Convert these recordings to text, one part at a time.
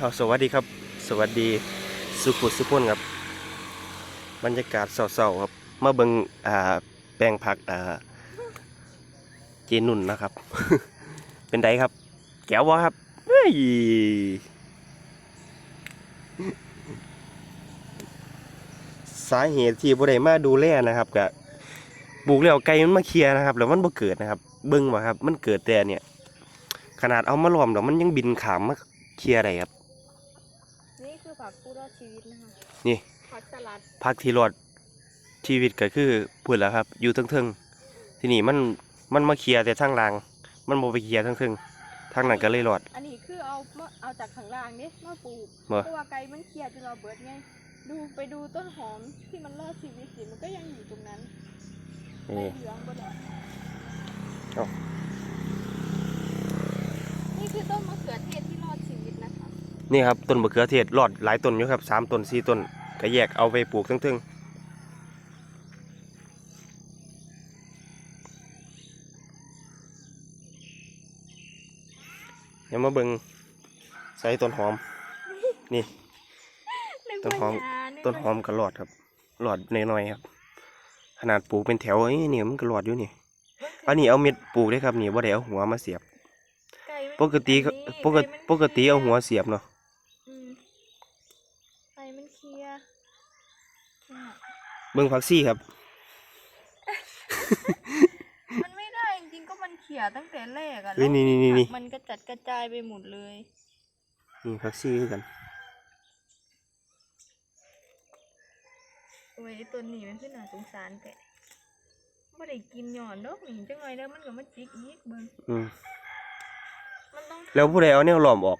เอาสวัสดีครับ สวัสดีสุขุสุพนครับ บรรยากาศเศร้าๆครับมาเบิงอ่าแปลงผักอ่าเจนุ่นนะครับ เป็นไดครับ แก้ววะครับเฮ้ยสาเหตุที่บ่ได้มาดูแลนะครับกะปลูกแล้วไก่มันมาเคลียนะครับ แล้วมันบ่เกิดนะครับ เบิ่งว่าครับ มันเกิดแต่เนี่ย ขนาดเอามาล้อมแล้วมันยังบินขามมาเคลียร์ได้ครับ ผักผู้รอดชีวิตนะคะนี่ผักสลัดพักที่รอดชีวิตก็คือพูดแล้วครับ อยู่เทึงๆที่นี่มันมันมาเคลียร์แต่ทางล่าง มันบ่ไปเคลียร์ทั้งทึงทางนั้นก็เลยรอด อันนี้คือเอามาเอาจากข้างล่างนี่มาปลูกบ่เพราะว่าไก่มันเครียดจนเราเบิดไงดูไปดูต้นหอมที่มันรอดชีวิตสิมันก็ยังอยู่ตรงนั้นใบนี่ เหลืองบนเอ้า นี่คือต้นมะเขือเทศที่รอดชีวิต นะคะนี่ครับต้นมะเขือเทศรอดหลายต้นอยู่ครับสามต้นสี่ต้นก็แยกเอาไปปลูกทั้งทึงเดี๋ยวมาเบิ่งใส่ต้นหอม นี่นึกต้นหอมว่ายานึกต้นหอมก็รอดครับรอดน้อยๆครับ ขนาดปลูกเป็นแถวเอ้ยนี่มันก็รอดอยู่นี่อันนี้เอาเม็ดปลูกได้ครับนี่บ่ได้เอาหัวมาเสียบไก่มันปกติก็อันนี้ปกติไมันปกติเอาหัวเสียบเนาะ อืมไก่มันเคลียร์เนี่ย เบิ่งผักซี่ครับ มันไม่ได้จริงๆก็มันเขี่ยตั้งแต่แรกอะเฮ้ยนี่นี่นี่นี่มันกระจัดกระจายไปหมดเลย นี่ผักซี่คือกัน โอ้ยไอ้ตัวนี้มันคือน่าสงสารแต่ไม่ได้กินหย่อนดอกนี่จังไงแล้วมันก็มาจิกอีกเบิ่งอืมมันต้องแล้วผู้ใดเอาแนวล้อมออก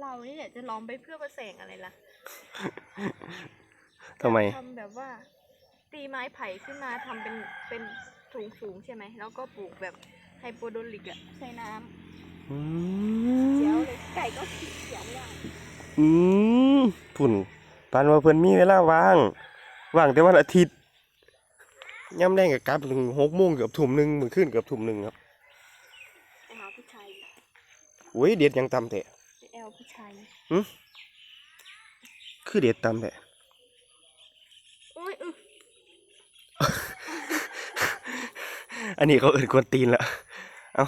เรานี่แหละจะล้อมไปเพื่อประแสงอะไรล่ะ ทำไม ทำแบบว่า ตีไม้ไผ่ขึ้นมาทำเป็นเป็นสูงสูงๆใช่ไหม แล้วก็ปลูกแบบไฮโปโดริกอะใส่น้อืำเจียวมเลยไก่ก็ขี้เขียวอย่างอืมพุ่นปานว่าเพิ่นมีเวลาว่าง ว่างแต่วันอาทิตย์ย่ำแรงกับกลับถึงหกโมงเกือบทุ่มหนึ่งมื้อคืนเกือบทุ่มหนึ่งครับไปหาผู้ชายโอ้ยเด็ดยังตำแท้ไปแอลผู้ชาย คือเด็ดตำแท้ โอ้ยอึ อันนี้เขาเอิ้นกวนตีนละเอ้า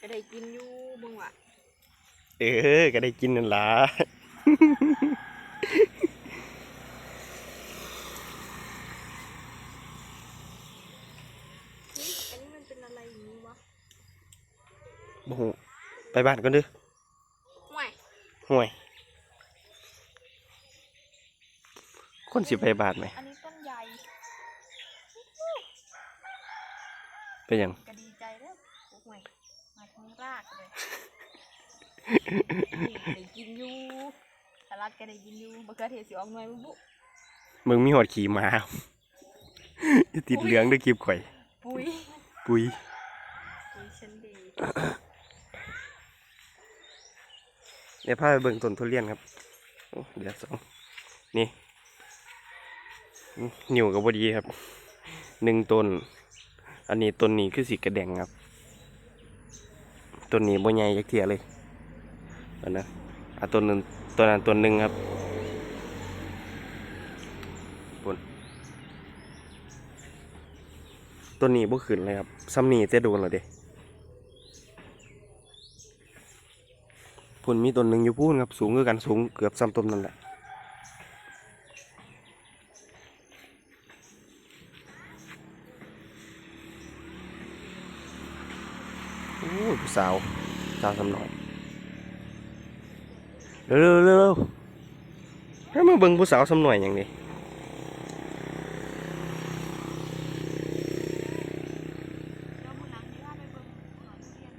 ก็ได้กินอยู่เบิ่งว่ะเออ ก็ได้กินนั่นล่ะเฮ้ยอันนี้มันเป็นอะไรอย่างนี้วะโอ้โหไปบ้านก่อนเด้อห่วยห่วย คนสิไปบ้านไหม อันนี้ต้นใหญ่ เป็นหยังก็ดีใจแล้วห่วยมาทั้งรากเลยนี่ได้กินอยู่สลัดก็ได้กินอยู่มะเขือเทศสิออกหน่วยบุบุมึงมีหอดขี่ม้าอย่าติดเหลืองด้วยคลิปข่อย ปุ้ยปุยปุ้ยฉันดีเดี๋ยวพาไปเบิ่งต้นทุเรียนครับโอ้เดี๋ยวสองนี่ นิ้วกับบดีครับหนึ่งต้น อันนี้ต้นนี้คือสีกระแดงครับต้นนี้บ่ใหญ่ยักเทียเลยอันนะอะต้นนึงต้นนั้นต้นหนึ่งครับปุ่นต้นนี้บ่ขึ้นเลยครับซ้ำนี่แต่โดนแล้วเด้พุ่นมีต้นหนึ่งอยู่พูนครับสูงคือกันสูงเกือบซ้ำต้นนั่นแหละ โอ้ยผู้สาวสาวสำหน่อยเร็วเร็วเร็วเร็วให้มาเบิ่งผู้สาวสำหน่อยอย่างนี้แล้วมื้อหลังนี่ว่าไปเบิ่งหน่อยทุเรียน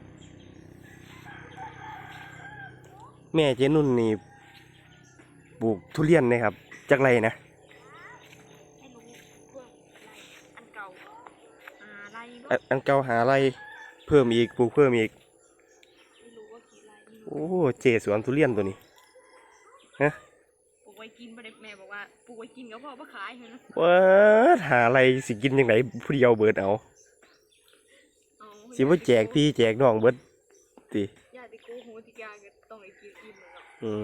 แม่เจนุ่นนี่ปลูกทุเรียนนะครับจากไรนะให้รู้เพิ่มอันเก่าอ่าไรอันอันเก่าหาไร เพิ่มอีกปลูกเพิ่มอีกไม่รู้ว่ากี่ไรไม่รู้โอ้เจสวนทุเรียนตัวนี้ปลูกไว้กินบ่ได้แม่บอกว่าปลูกไว้กินก็พอบ่ขายเห็นไหมว้าหาอะไรสิกินยังไงผู้เดียวเบิดเอาเอาสิว่าแจกพี่แจกน้องเบิดติญาติกูหูติกาก็ต้องไอ้กินอิ่มเลยเนาะอืม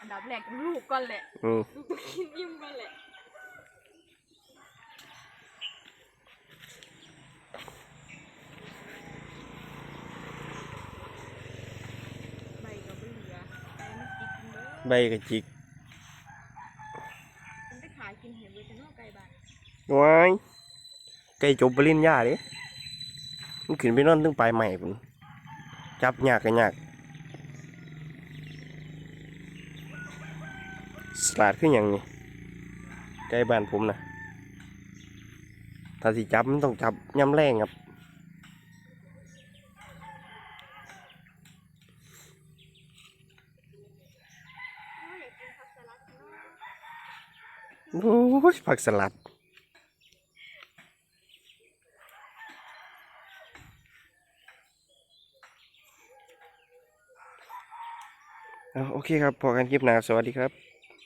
อันดับแรกต้องลูกก่อนแหละอืมลูกต้องกินอิ่มก่อนแหละใบก็ไม่เหลือใบมันกินเด้อ ใบกระจิกมันไปขายกินเห็นเวทนอกไก่บ้านว้ายไก่จบปริญญาเด้มันขึ้นไปนอนตึงปลายใหม่พุ่นจับยากกันยากสลัดขึ้นอหย่างนี้ไก่บ้านผมนะถ้าสิจับมันต้องจับย่ำแรงครับ โอ้ยอยากกินผักสลัดเนาะ โอ้ยผักสลัดเอาโอเคครับพอกันคลิปหน้าสวัสดีครับ